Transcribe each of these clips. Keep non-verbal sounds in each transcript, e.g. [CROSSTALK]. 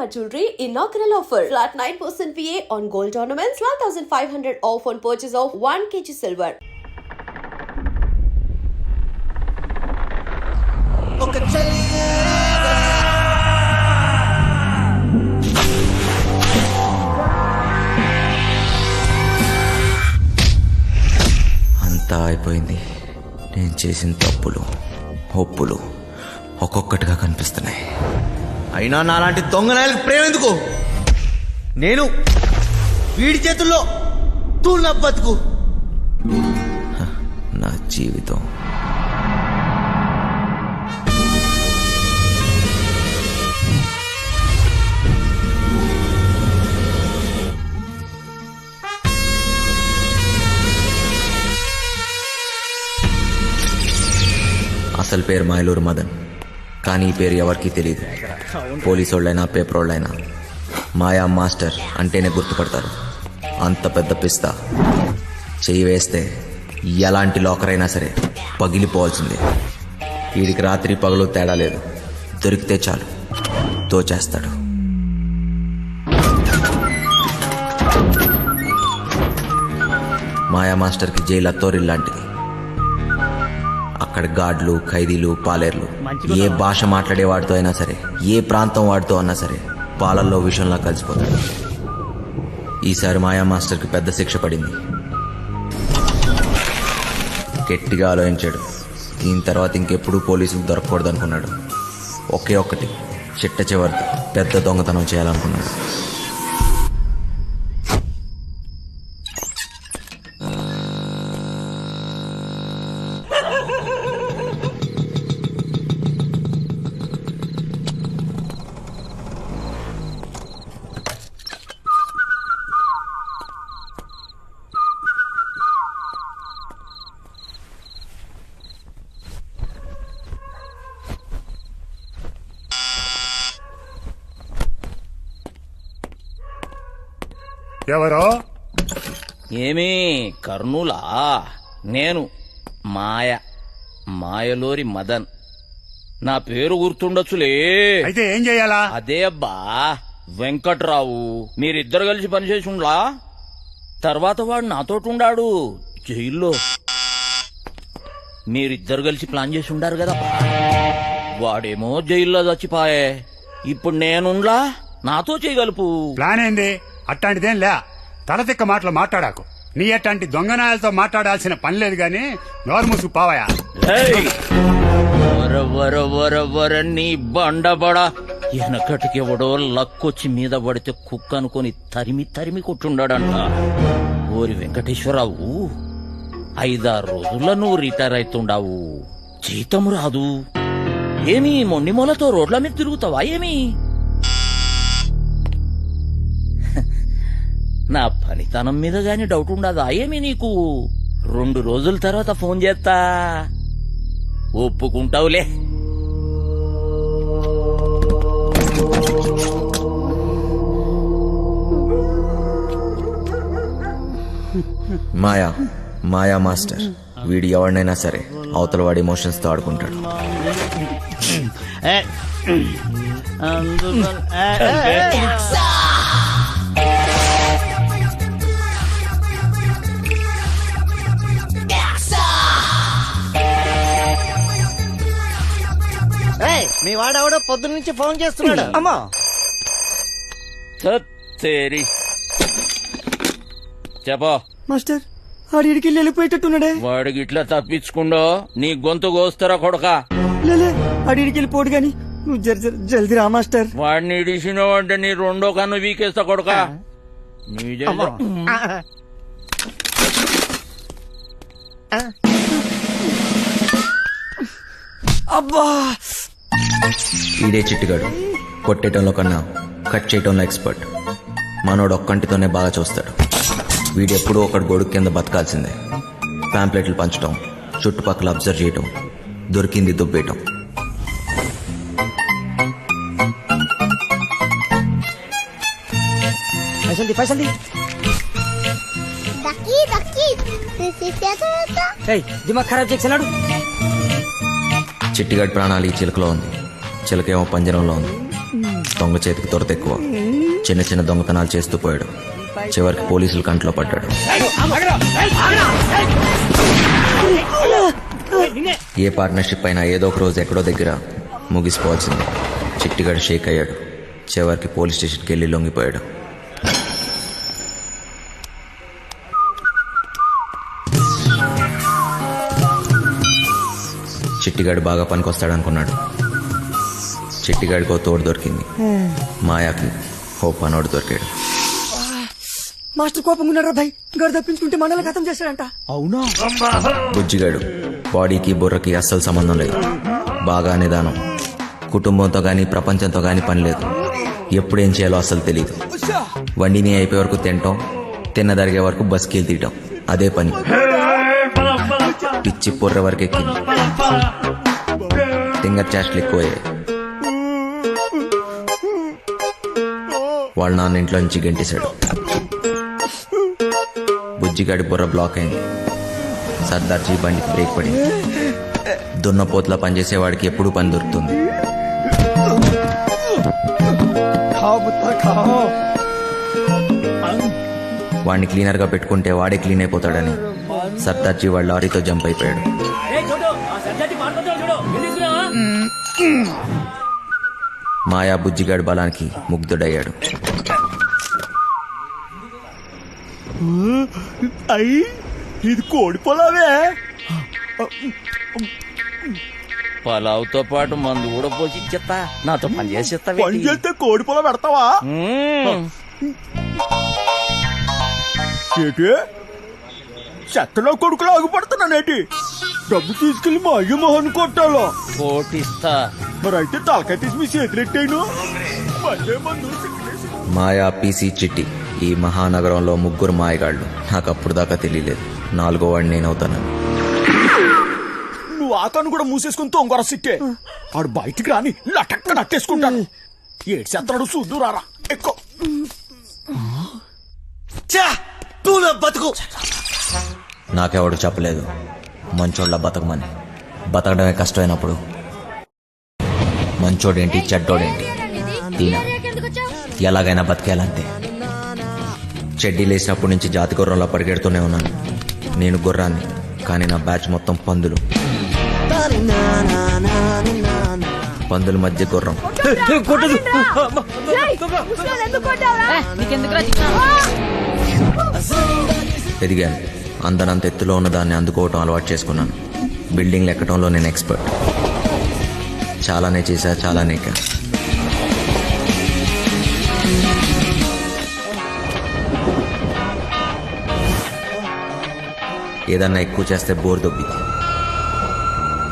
Shalimar Jewelry inaugural offer. Flat 9% VA on gold ornaments, 12,500 off on purchase of 1 kg silver. అంతా అయిపోయింది నేను చేసిన తప్పులు ఒప్పులు ఒక్కొక్కటిగా కనిపిస్తున్నాయి అయినా నాలాంటి దొంగనాయలకు ప్రేమ ఎందుకు? నేను వీడి చేతుల్లో తూళ్ళ బతుకు. నా జీవితం. అసలు పేరు మాయలూరు మదన్. కానీ ఈ పేరు ఎవరికీ తెలియదు పోలీసు వాళ్ళైనా పేపర్ వాళ్ళైనా మాయా మాస్టర్ అంటేనే గుర్తుపడతారు. అంత పెద్ద పిస్తా. చెయ్యి వేస్తే ఎలాంటి లాకర్ అయినా సరే పగిలిపోవాల్సిందే. వీడికి రాత్రి పగలు తేడా లేదు. దొరికితే చాలు. దోచేస్తాడు మాయా మాస్టర్కి జైలు అత్తోరిల్లాంటిది అక్కడ గాడ్లు ఖైదీలు పాలేర్లు. ఏ భాష మాట్లాడే వాడితో అయినా సరే ఏ ప్రాంతం వాడితో అన్నా సరే పాలల్లో విషంలా కలిసిపోతాడు. ఈసారి మాయా మాస్టర్కి పెద్ద శిక్ష పడింది. గట్టిగా ఆలోచించాడు. దీని తర్వాత ఇంకెప్పుడు పోలీసులు దొరకకూడదు అనుకున్నాడు ఒకే ఒక్కటి చిట్ట చివరిది పెద్ద దొంగతనం చేయాలనుకున్నాడు. ఎవరో? ఏమీ కర్నూలా నేను మాయ మాయలోరి మదన్. నా పేరు గుర్తుండొచ్చులే. అయితే ఏం చెయ్యాలా అదే అబ్బా వెంకట్రావు. మీరిద్దరు కలిసి పనిచేసి ఉండ్లా తర్వాత వాడు నాతోటి జైల్లో. మీరిద్దరు కలిసి ప్లాన్ చేసి ఉండారు కదా వాడేమో జైల్లో చచ్చిపాయే. ఇప్పుడు నేనుండ్లా? నాతో చేయగలుపు. ప్లాన్ ఏంది? అట్టాంటిదేం లే తలతిక్క మాటలు మాట్లాడాకు. నీ అట్లాంటి దొంగనాయాలతో మాట్లాడాల్సిన పని లేదు గాని నోరు మూసుకు పావయా ఏయ్! వర వర వర వర నీ బండబడ. వెనకటికి ఎవడో లక్కొచ్చి మీద పడితే కుక్క అనుకొని తరిమి తరిమి కొట్టుండాడంట. ఓరి వెంకటేశ్వరరావు ఐదారు రోజుల్లో నువ్వు రిటైర్ అవుతుండావు జీతం రాదు. ఏమి మొండి మూలతో రోడ్ల మీద తిరుగుతావా ఏమి? నా పనితనం మీద గాని డౌట్ ఉండదా ఏమి నీకు రెండు రోజుల తర్వాత ఫోన్ చేస్తా ఒప్పుకుంటావులే మాయా మాయా మాస్టర్ వీడు ఎవరినైనా సరే అవతల వాడి ఎమోషన్స్తో ఆడుకుంటాడు మీ వాడెవడో పొద్దున్న నుంచి ఫోన్ చేస్తున్నాడు. అమ్మా. తేరి చెప్పో. మాస్టర్ ఆడికి వెళ్ళిపోయేటట్టున్నాడే. వాడికి ఇట్లా తప్పించుకుండో నీ గొంతు కోస్తారా కొడక. లేలే ఆడికి వెళ్ళిపోడు గాని నువ్వు జర జల్దీ రా మాస్టర్. వాడిని ఇడిసినావు అంటే నీ రెండో కన్ను వీకేస్తా కొడక. అబ్బా ఈడే చిట్టుగాడు. కొట్టేయటంలో కన్నా కట్ చేయటంలో ఎక్స్పర్ట్. మనోడు ఒక్కంటితోనే బాగా చూస్తాడు. వీడెప్పుడూ ఒకడు గొడుగు కింద బతకాల్సిందే. ప్యాంప్లెట్లు పంచడం చుట్టుపక్కల అబ్జర్వ్ చేయటం దొరికింది దుబ్బేయటం. దిమాగ్ ఖరాబ్ చేసినాడు చిట్టిగాడి ప్రాణాలు ఈ చిలకలో ఉంది. చిలకేమో పంజరంలో ఉంది. దొంగ చేతికి దొరత ఎక్కువ. చిన్న చిన్న దొంగతనాలు చేస్తూ పోయాడు. చివరికి పోలీసులు కంట్లో పడ్డాడు. ఏ పార్ట్నర్షిప్ అయినా ఏదో ఒక రోజు ఎక్కడో దగ్గర ముగిసిపోవాల్సింది. చిట్టిగాడు షేక్ అయ్యాడు. చివరికి పోలీస్ స్టేషన్కి వెళ్ళి లొంగిపోయాడు. చిట్టిగాడు బాగా పనికొస్తాడనుకున్నాడు. చిట్టిగాడికి ఓ తోడు దొరికింది. మాయాకి ఓ పనోడు దొరికాడు. మాస్టర్ కోపం భయ్. గారు తప్పించుకుంటే మనల్ని ఖతం చేశాడంట. బుజ్జిగాడు బాడీకి బుర్రకి అస్సలు సంబంధం లేదు. బాగా నిదానం. కుటుంబంతో కానీ ప్రపంచంతో కానీ పని లేదు. ఎప్పుడు ఏం చేయాలో అస్సలు తెలియదు వండిని అయిపోయే వరకు తినటం తిన్నదరిగే వరకు బస్కి తీయటం. అదే పని. పిచ్చి పొర్ర వరకు ఎక్కింది తింగర్ చాస్ట్లు ఎక్కువయ్యాయి. వాళ్ళ నాన్న ఇంట్లో నుంచి గెంటేశాడు. బుజ్జిగాడి బుర్ర బ్లాక్ అయింది. సర్దార్జీ బండికి బ్రేక్ పడింది. దున్నపోతులా పనిచేసేవాడికి ఎప్పుడు పని దొరుకుతుంది. వాడిని క్లీనర్గా పెట్టుకుంటే వాడే క్లీన్ అయిపోతాడని సర్దార్జీ వాడు లారీతో జంప్ అయిపోయాడు. మాయా బుజ్జిగాడి బలానికి ముగ్ధుడయ్యాడు. అయ్యి ఇది కోడి పొలావే? పలావుతో పాటు మందు కూడా పోసి ఇచ్చేస్తా నాతో పని చేసేస్తా పని చేస్తే కోడి పొలం పెడతావా? ఏంటి? చెత్తలో కొడుకులు ఆగుపడుతున్నానేటి డబ్బు తీసుకెళ్ళి మా అయ్య మొహన్ కొట్టాలో? కోటిస్తా. మరి అయితే తలకాయ తీసి మీ చేతులెట్టాను మాయా పీసీ చిట్టి ఈ మహానగరంలో ముగ్గురు మాయగాళ్ళు. నాకు అప్పుడు దాకా తెలియలేదు. నాలుగో వాడిని నేనవుతాను. నువ్వు ఆకాను కూడా మూసేసుకుని తొంగర సిట్టే. ఆడు బయటికి రాని లటక్క నట్టేసుకుంటాను ఏడు చెత్తనాడు చూద్దు రారా. ఎక్కువ బతుకు. నాకెవడు చెప్పలేదు. మంచోళ్ళ బతకమని. బతకడమే కష్టమైనప్పుడు. మంచోడేంటి చెడ్డోడేంటి? తీనా ఎలాగైనా బతికేయాలంతే. చెడ్డీ లేచినప్పటి నుంచి జాతి గుర్రంలా పరిగెడుతూనే ఉన్నాను. నేను గుర్రాన్ని కానీ నా బ్యాచ్ మొత్తం పందులు. పందుల మధ్య గుర్రం. ఎదిగాను. అందనంత ఎత్తులో ఉన్న దాన్ని అందుకోవటం అలవాటు చేసుకున్నాను. బిల్డింగ్లు ఎక్కడంలో నేను ఎక్స్పర్ట్ చాలానే చేశా చాలానే ఎక్కా ఏదన్నా ఎక్కువ చేస్తే బోర్ దొబ్బింది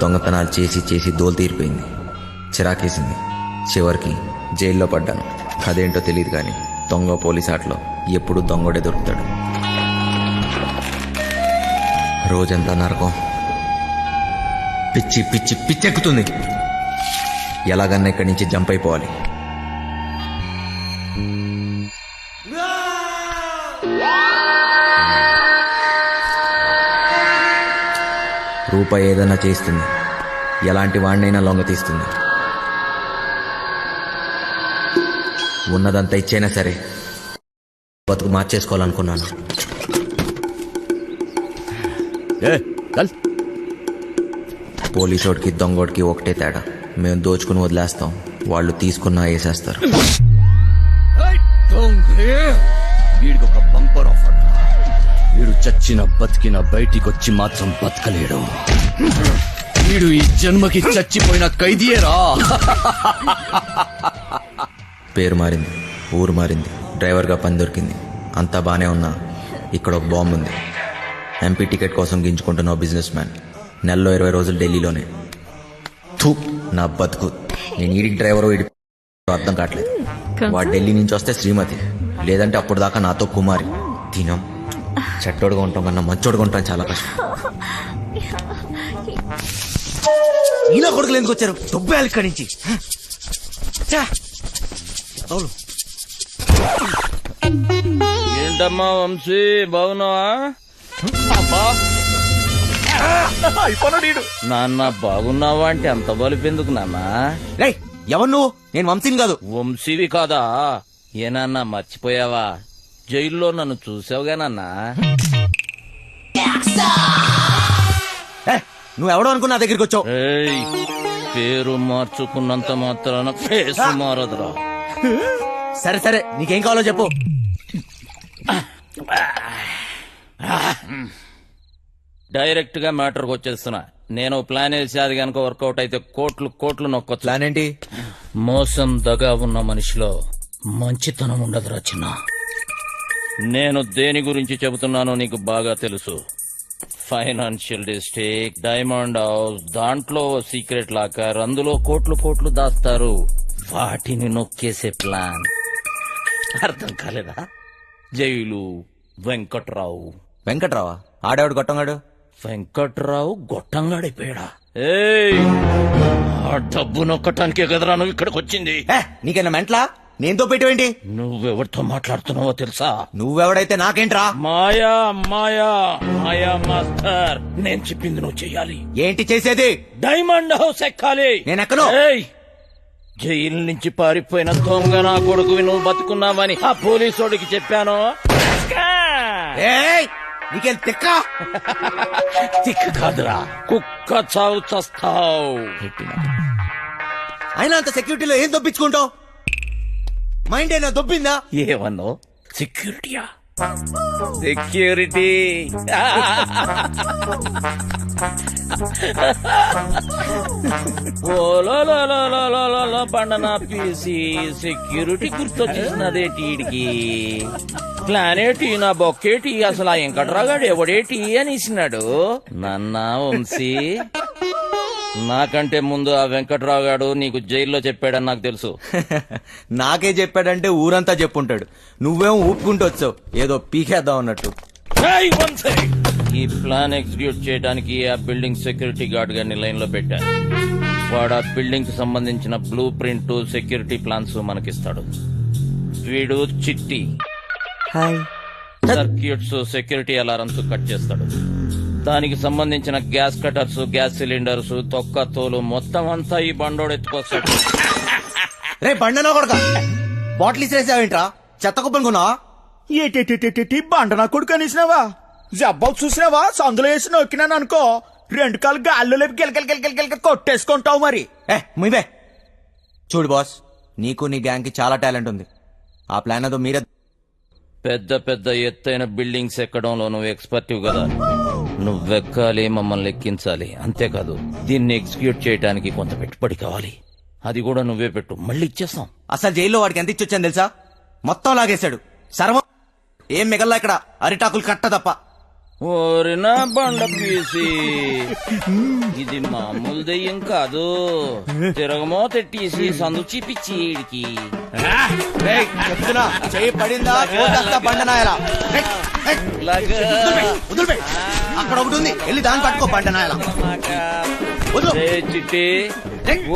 దొంగతనాలు చేసి చేసి దోలు తీరిపోయింది. చిరాకేసింది. చివరికి జైల్లో పడ్డాను. అదేంటో తెలియదు కానీ దొంగ పోలీస్ ఆటలో ఎప్పుడు దొంగడే దొరుకుతాడు. రోజంతా నరకం. పిచ్చి పిచ్చి పిచ్చెక్కుతుంది. ఎలాగన్నా ఇక్కడి నుంచి జంప్ అయిపోవాలి. రూపాయి ఏదైనా చేస్తుంది. ఎలాంటి వాడినైనా లొంగ తీస్తుంది. ఉన్నదంతా ఇచ్చైనా సరే? బతుకు మార్చేసుకోవాలనుకున్నాను. పోలీసోడికి దొంగోడికి ఒకటే తేడా. మేము దోచుకుని వదిలేస్తాం. వాళ్ళు తీసుకున్నా వేసేస్తారు. వీడికి ఒక బంపర్ ఆఫర్ వీడు చచ్చిన బతికిన బయటికొచ్చి మాత్రం బతకలేడు. వీడు ఈ జన్మకి చచ్చిపోయిన ఖైదీయేరా? పేరు మారింది ఊరు మారింది డ్రైవర్గా పని దొరికింది. అంతా బానే ఉన్నా. ఇక్కడ ఒక బాంబు ఉంది. ఎంపీ టికెట్ కోసం గింజుకుంటున్న ఓ బిజినెస్ మ్యాన్ నెలలో ఇరవై రోజులు ఢిల్లీలోనే. థూ నా బతుకు. నేను ఈడికి డ్రైవర్ వీడి అర్థం కావట్లేదు. వాడు ఢిల్లీ నుంచి వస్తే శ్రీమతి. లేదంటే అప్పుడు దాకా నాతో కుమారి. తినం చెట్టోడుగా ఉంటాం కన్నా మంచోడుగా ఉంటాం చాలా కష్టం. ఈలో కొడుకులు ఎందుకు వచ్చారు? దొబ్బేయాలి ఇక్కడి నుంచి! అవును. ఏంటమ్మా వంశీ బాగున్నావా. నాన్న బాగున్నావా అంటే అంత బలిపెందుకు నాన్న? రేయ్ ఎవరు నువ్వు? నేను వంశీని కాదు. వంశీవి కాదా? ఏనన్నా మర్చిపోయావా? జైల్లో నన్ను చూసావుగానన్నా ఏ, నువ్వు ఎవడో అనుకున్నా నా దగ్గరికి వచ్చావు? ఏయ్ పేరు మార్చుకున్నంత మాత్రాన ఫేస్ మారదురా. సరే సరే నీకేం కావాలో చెప్పు. డైరెక్ట్గా మ్యాటర్కి వచ్చేస్తున్నా. నేను ప్లాన్ వేసి అది కనుక వర్కౌట్ అయితే కోట్లు కోట్లు నొక్కొచ్చు. ప్లాన్ ఏంటి? మోసం దగా ఉన్న మనిషిలో మంచితనం ఉండదురా చిన్న. నేను దేని గురించి చెబుతున్నానో నీకు బాగా తెలుసు. ఫైనాన్షియల్ డిస్ట్రిక్ట్ డైమండ్ హౌస్ దాంట్లో సీక్రెట్ లాకర్ అందులో కోట్లు కోట్లు దాస్తారు. వాటిని నొక్కేసే ప్లాన్. అర్థం కాలేదా? జైలు వెంకట్రావు. వెంకట్రావా? ఆడేవాడు గొట్టంగాడు? వెంకట్రావు గొట్టంగాడిపోయాడా? ఏయ్ ఆ డబ్బు నొక్కటానికే కదరా నువ్వు ఇక్కడికి వచ్చింది ఏ, నీకేనా మెంట్లా? నేనుతో పెట్టేవేంటి? నువ్వెవరితో మాట్లాడుతున్నావో తెలుసా? నువ్వెవడైతే నాకేంట్రా? మాయా మాయా మాయా మాస్టర్. నేను చెప్పింది నువ్వు చెయ్యాలి. ఏంటి చేసేది? డైమండ్ హౌస్ ఎక్కాలి. నేను ఎక్కను. ఏయ్! జైలు నుంచి పారిపోయిన దొంగ నా కొడుకు నువ్వు బతుకున్నావని ఆ పోలీసోడికి చెప్పాను. ఏయ్! నీకేం తిక్క? తిక్కు కాదురా. కుక్క చావు చస్తావు. అయినా అంత సెక్యూరిటీలో ఏం దొప్పించుకుంటావు మైండ్ అయినా దొబ్బిందా? ఏమన్నావు సెక్యూరిటీయా? సెక్యూరిటీ. బండనా పీసి సెక్యూరిటీ గుర్తొచ్చేసినదే టీడికి. ప్లానేటి నా బొక్కేటి అసలు ఆ వెంకట్రాగాడు ఎవడేటి అని ఇచ్చినాడు? నన్న వంశీ నాకంటే ముందు ఆ వెంకట్రావు గాడు నీకు జైల్లో చెప్పాడని నాకు తెలుసు. [LAUGHS] నాకే చెప్పాడంటే ఊరంతా చెప్పుంటాడు. నువ్వేం ఊపుకుంటూ వచ్చావు? ఏదో పీకేద్దాం అన్నట్టు! ఈ ప్లాన్ ఎగ్జిక్యూట్ చేయడానికి ఆ బిల్డింగ్ సెక్యూరిటీ గార్డ్ గారిని లైన్లో పెట్టాను వాడు ఆ బిల్డింగ్కి సంబంధించిన బ్లూ ప్రింట్ సెక్యూరిటీ ప్లాన్స్ మనకిస్తాడు. వీడు Chitti. Hi. Circuits security alarms cut చేస్తాడు. దానికి సంబంధించిన గ్యాస్ కటర్స్ గ్యాస్ సిలిండర్స్ తొక్క తోలు మొత్తం అంతా ఈ బండోడు ఎత్తుకొస్తాడు. రే బండనా కొడక? బాటిల్ ఇసిరేసావేంట్రా? చెత్త కుప్పని కొన్నావా? ఏటేటేటేటి బండ నా కొడుకు అనేసినావా జబ్బాలు చూసినావా? సందులో వేసి నొక్కినాను అనుకో రెండు కాలు గాల్లో లేపి గిలకలు గిలకలు గిలక కొట్టేసుకుంటావు మరి. ఏ ముయ్యబే చూడు బాస్ నీకు నీ గ్యాంగ్కి చాలా టాలెంట్ ఉంది. ఆ ప్లాన్ అదో మీరే పెద్ద పెద్ద ఎత్తైన బిల్డింగ్స్ ఎక్కడంలో నువ్వు ఎక్స్పర్టివ్ కదా. నువ్వెక్కాలి మమ్మల్ని ఎక్కించాలి. అంతేకాదు దీన్ని ఎగ్జిక్యూట్ చేయడానికి కొంత పెట్టుబడి కావాలి. అది కూడా నువ్వే పెట్టు. మళ్ళీ ఇచ్చేస్తాం. అసలు జైల్లో వాడికి ఎంత ఇచ్చొచ్చాను తెలుసా? మొత్తం లాగేశాడు. సర్వం ఏం మిగల్లా ఇక్కడ? అరిటాకులు కట్ట తప్ప. ఓరినా బండ పీసి. ఇది మామూలు దెయ్యం కాదు. తిరగమో తెట్టేసి సందు చూపించి ఈడికి. చేయి పడిందా? బండనాయలా. అక్కడ ఒకటి ఉంది. వెళ్ళి దాన్ని పట్టుకో బండనాయలా చిట్టి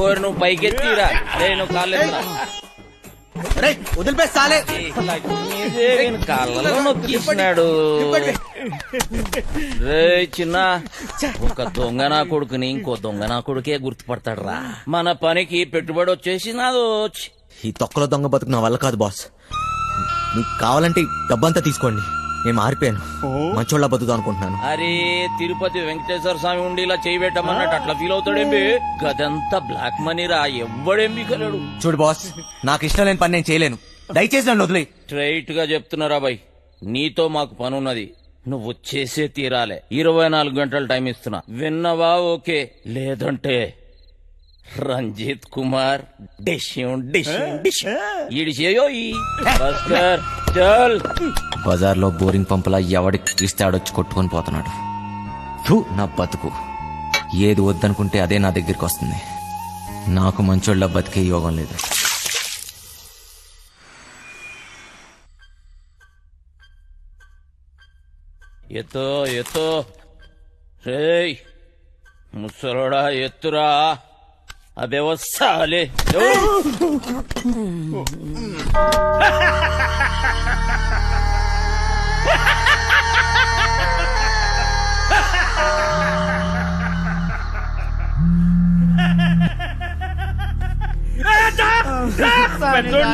ఓరి నువ్వు పైకెత్తిరా. రే నువ్వు కాళ్ళెత్తురా రే వదిలిపే సాలే. లక్ష్మీదేవిని కళ్ళలో రే చిన్న ఒక దొంగ నా కొడుకుని ఇంకో దొంగ నా కొడుకే గుర్తుపడతాడు రా మన పనికి పెట్టుబడి వచ్చేసి నాదో. ఈ తొక్కలో దొంగ బతుకు నా వల్ల కాదు బాస్. మీకు కావాలంటే డబ్బంతా తీసుకోండి. నేను మారిపోయాను. మంచోళ్ళ బతుకుదాం అనుకుంటున్నాను. అరే తిరుపతి వెంకటేశ్వర స్వామి ఉండి ఇలా చేయి పెట్టమన్నట్టు అట్లా ఫీల్ అవుతాడేంబి గదంతా బ్లాక్ మనీ రా ఎవ్వడేంబి కలడు చూడు బాస్ నాకు ఇష్టం లేని పని నేను చేయలేను. దయచేసి నన్ను వదిలే స్ట్రైట్గా చెప్తున్నారా బాయ్? నీతో మాకు పనున్నది. నువ్వు చేసే తీరాలే. ఇరవై నాలుగు గంటలు టైం ఇస్తున్నా. విన్నవా? ఓకే. లేదంటే రంజిత్ కుమార్ డిష్యం డిష్యం డిష్యం ఈడి చేయో ఈ. చల్. బజార్లో బోరింగ్ పంపులా ఎవడికి ఇస్తే ఆడొచ్చి కొట్టుకొని పోతున్నాడు. ఫు, నా బతుకు. ఏది వద్దనుకుంటే అదే నా దగ్గరికి వస్తుంది. నాకు మంచోళ్ళ బతికే యోగం లేదు. ఎత్తో ఎత్తో. రేయ్ ముసలోడా ఎత్తురా. అబే [LAUGHS] [LAUGHS] [LAUGHS]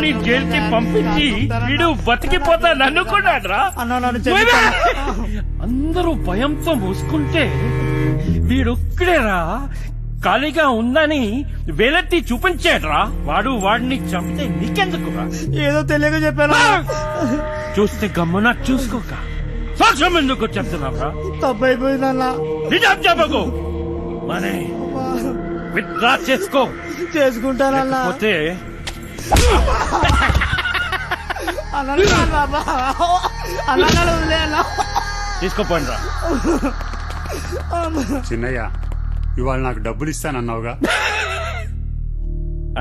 పెద్దోడిని జైలుకి పంపించి వీడు బతికిపోతాను అనుకున్నాడ్రా అన్న నన్ను క్షమించు. అందరూ భయంతో మూసుకుంటే వీడొక్కడేరా ఖాళీగా ఉందని వేలెత్తి చూపించాడ్రా వాడు వాడిని చంపితే నీకెందుకురా ఏదో తెలియక చెప్పాను. చూస్తే గమ్మున చూసుకోక. సాక్ష్యం ఎందుకు చెప్తున్నావురా తప్పు అయిపోయిందన్న నిజం చెప్పకు. మనే విత్డ్రా చేసుకో. చేసుకుంటానన్నా. పోతే అన్న అన్న అన్న వదిలే అన్న తీసుకోపోండి రా చిన్నయ్య ఇవాళ నాకు డబ్బులు ఇస్తానన్నావుగా.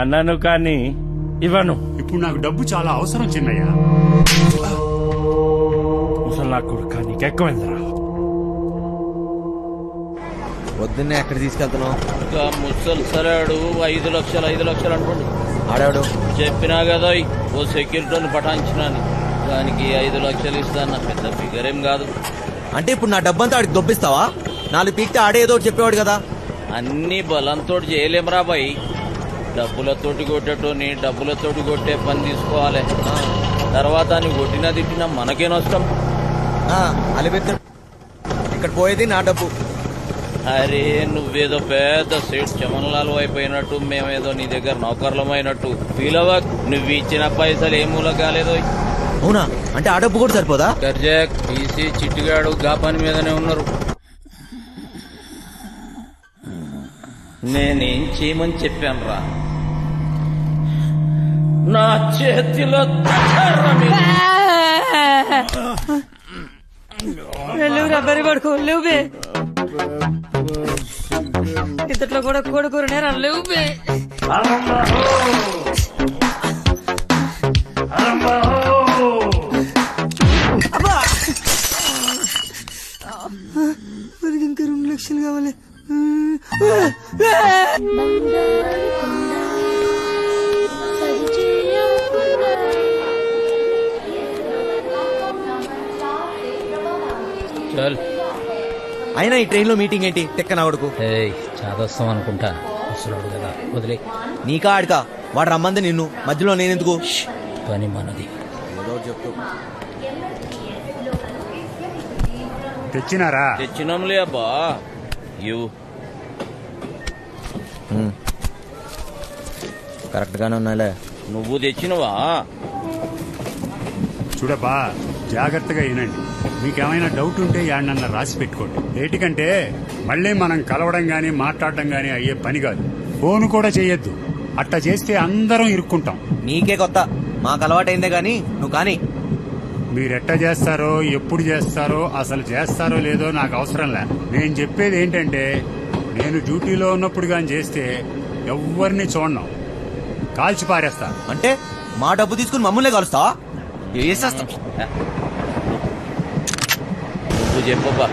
అన్నాను కానీ ఇవ్వను. ఇప్పుడు నాకు డబ్బు చాలా అవసరం చిన్నయ్య. ముసలా కొడుక నీకెక్కువైందిరా. పొద్దున్నే ఎక్కడ తీసుకెళ్తున్నావు? ఇంకా ముసలి సరాడు ఐదు లక్షలు ఐదు లక్షలు అంటుండు. ఆడాడు చెప్పినా కదా ఓ సెక్యూరిటీని పటాయించినాని. దానికి ఐదు లక్షలు ఇస్తాను పెద్ద ఫిగర్ ఏం కాదు. అంటే ఇప్పుడు నా డబ్బంతా ఆడికి దొబ్బిస్తావా? నాలుగు పీక్తే ఆడే ఏదో ఒకటి చెప్పేవాడు కదా. అన్ని బలంతో చేయలేం బాయ్. డబ్బులతోటి కొట్టేటోని డబ్బులతోటి కొట్టే పని తీసుకోవాలి. తర్వాత అని కొట్టినా తిట్టినా మనకే నష్టం. అలిపెత్త. ఇక్కడ పోయేది నా డబ్బు. అరే నువ్వేదో పెద్ద సేట్ చమన్లాల్ అయిపోయినట్టు మేమేదో నీ దగ్గర నౌకర్లమైనట్టు ఫీల్ అవ్వక్ నువ్వు ఇచ్చిన పైసలు ఏ మూల కాలేదో. అవునా? అంటే ఆ డబ్బు కూడా సరిపోదా? గర్జాక్ టీసీ చిట్టిగాడు గా పని మీదనే ఉన్నారు. నేనేం చేయమని చెప్పాను రా నా చేతిలో లేవు రబ్బరి పడుకో లేవు బే. ఇంతట్లో కూడా కొడుకురు నేరా లేవు బే! మనకి ఇంకా రెండు లక్షలు కావాలి అయినా ఈ ట్రైన్లో మీటింగ్ ఏంటి? తెక్క నా కొడుకు? ఏయ్ చాదస్తాం అనుకుంటా. ముసలాడు కదా వదిలే. నీకా ఆడికా వాడు రమ్మంది నిన్ను. మధ్యలో నేనెందుకు? పని మనది. చెప్తూ తెచ్చినారా? తెచ్చినాంలే అబ్బా. ఇవ్వు కరెక్ట్ గానే ఉన్నాలే నువ్వు తెచ్చినవా? చూడబ్బా జాగ్రత్తగా వినండి. మీకేమైనా డౌట్ ఉంటే యాడనన్నా రాసి పెట్టుకోండి. ఏటికంటే మళ్ళీ మనం కలవడం గాని మాట్లాడడం గాని అయ్యే పని కాదు. ఫోన్ కూడా చేయొద్దు. అట్టా చేస్తే అందరం ఇరుక్కుంటాం. నీకే కొత్త. మాకు అలవాటైందే గాని నువ్వు కానీ. మీరెట్ట చేస్తారో ఎప్పుడు చేస్తారో అసలు చేస్తారో లేదో నాకు అవసరం లే. నేను చెప్పేది ఏంటంటే నేను డ్యూటీలో ఉన్నప్పుడు గాని చేస్తే ఎవ్వరిని చూడను. కాల్చి పారేస్తా. అంటే మా డబ్బు తీసుకుని మమ్మల్ని కలుస్తావా? వేసేస్తా నువ్వు చెప్పబ్బా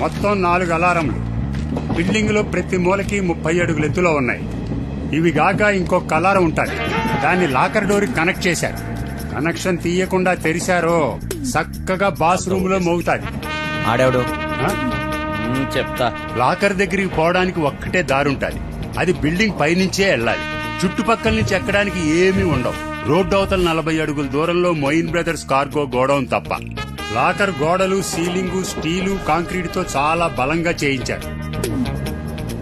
మొత్తం నాలుగు అలారంలు బిల్డింగ్లో ప్రతి మూలకి ముప్పై అడుగుల ఎత్తులో ఉన్నాయి. ఇవి గాక ఇంకొక అలారం ఉంటుంది. దాన్ని లాకర్ డోర్ కనెక్ట్ చేశారు. కనెక్షన్ తీయకుండా తెరిచారో చక్కగా బాస్ రూమ్లో మోగుతాది ఆడేవాడు చెప్తా. లాకర్ దగ్గరికి పోవడానికి ఒక్కటే దారుంటది అది బిల్డింగ్ పైనుంచే వెళ్ళాలి. చుట్టుపక్కల నుంచి ఎక్కడానికి ఏమీ ఉండవు. రోడ్డు అవతల నలభై అడుగుల దూరంలో మొయిన్ బ్రదర్స్ కార్గో గోడౌన్ తప్ప. లాకర్ గోడలు సీలింగు స్టీలు కాంక్రీట్తో చాలా బలంగా చేయించారు.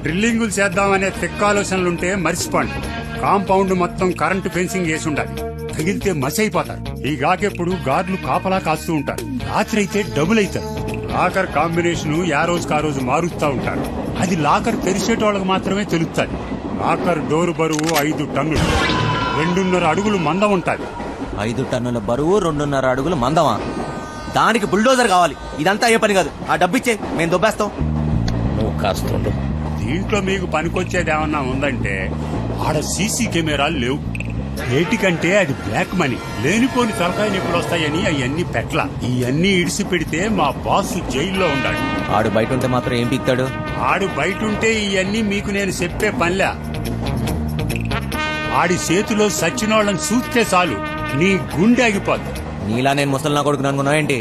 డ్రిల్లింగులు చేద్దామనే తెక్క ఆలోచనలుంటే మర్చిపోండి. కాంపౌండ్ మొత్తం కరెంటు ఫెన్సింగ్ వేసి ఉండాలి తగిలితే మసైపోతారు. ఈ గాకెప్పుడు గార్లు కాపలా కాస్తూ ఉంటారు. రాత్రి అయితే డబుల్ అవుతారు లాకర్ కాంబినేషన్ యా రోజుకు ఆ రోజు మారుస్తా ఉంటారు. అది లాకర్ తెరిచేటోళ్ళకి మాత్రమే తెలుస్తుంది. లాకర్ డోరు బరువు ఐదు టన్నులు. రెండున్నర అడుగులు మందం ఉంటాది. ఐదు టన్నుల బరువు రెండున్నర అడుగులు మందమా? దానికి బుల్డోజర్ కావాలి. ఇదంతా ఏ పని కాదు. ఆ డబ్బు ఇచ్చే మేము దొబ్బేస్తాం. నువ్వు కాస్తుండు. దీంట్లో మీకు పనికొచ్చేది ఏమన్నా ఉందంటే ఆడ సీసీ కెమెరాలు లేవు. ఏటికంటే అది బ్లాక్ మనీ. లేనిపోని తలకాయ నొప్పులు వస్తాయని అవన్నీ పెట్ల. ఇవన్నీ ఇడిసి పెడితే మా బాస్ జైల్లో ఉండాలి ఆడు బయట ఉంటే మాత్రం ఏం పీక్తాడు? ఆడు బయట ఉంటే ఇవన్నీ మీకు నేను చెప్పే పనిలే. ఆడి చేతిలో సచ్చినోళ్ళని చూస్తే చాలు. నీ గుండె ఆగిపోద్ది. నీలా నేను ముసలి నా కొడుకు అనుకున్నావు ఏంటి?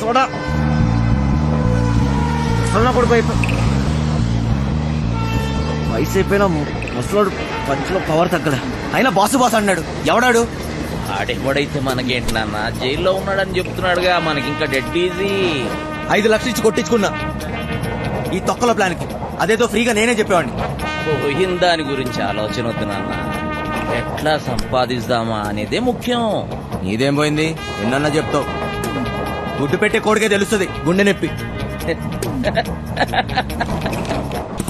చూడా ముసలి కొడుకు అయిపోయి వయసు అయిపోయిన ముసలోడు పంచులో పవర్ తగ్గడా అయినా బాసు బాస్ అన్నాడు. ఎవడాడు? ఆడెవడైతే మనకేంటి నాన్న? జైల్లో ఉన్నాడని చెప్తున్నాడుగా. మనకి ఇంకా డెడ్ ఈజీ ఐదు లక్షలు ఇచ్చి కొట్టించుకున్నా. ఈ తొక్కల ప్లాన్కి అదేదో ఫ్రీగా నేనే చెప్పేవాడిని. పోయిన దాని గురించి ఆలోచన వద్దు నాన్న. ఎట్లా సంపాదిస్తామా అనేదే ముఖ్యం. నీదేం పోయింది? ఎన్నన్నా చెప్తావు. గుడ్డు పెట్టే కోడికే తెలుస్తుంది. గుండె నొప్పి. [LAUGHS]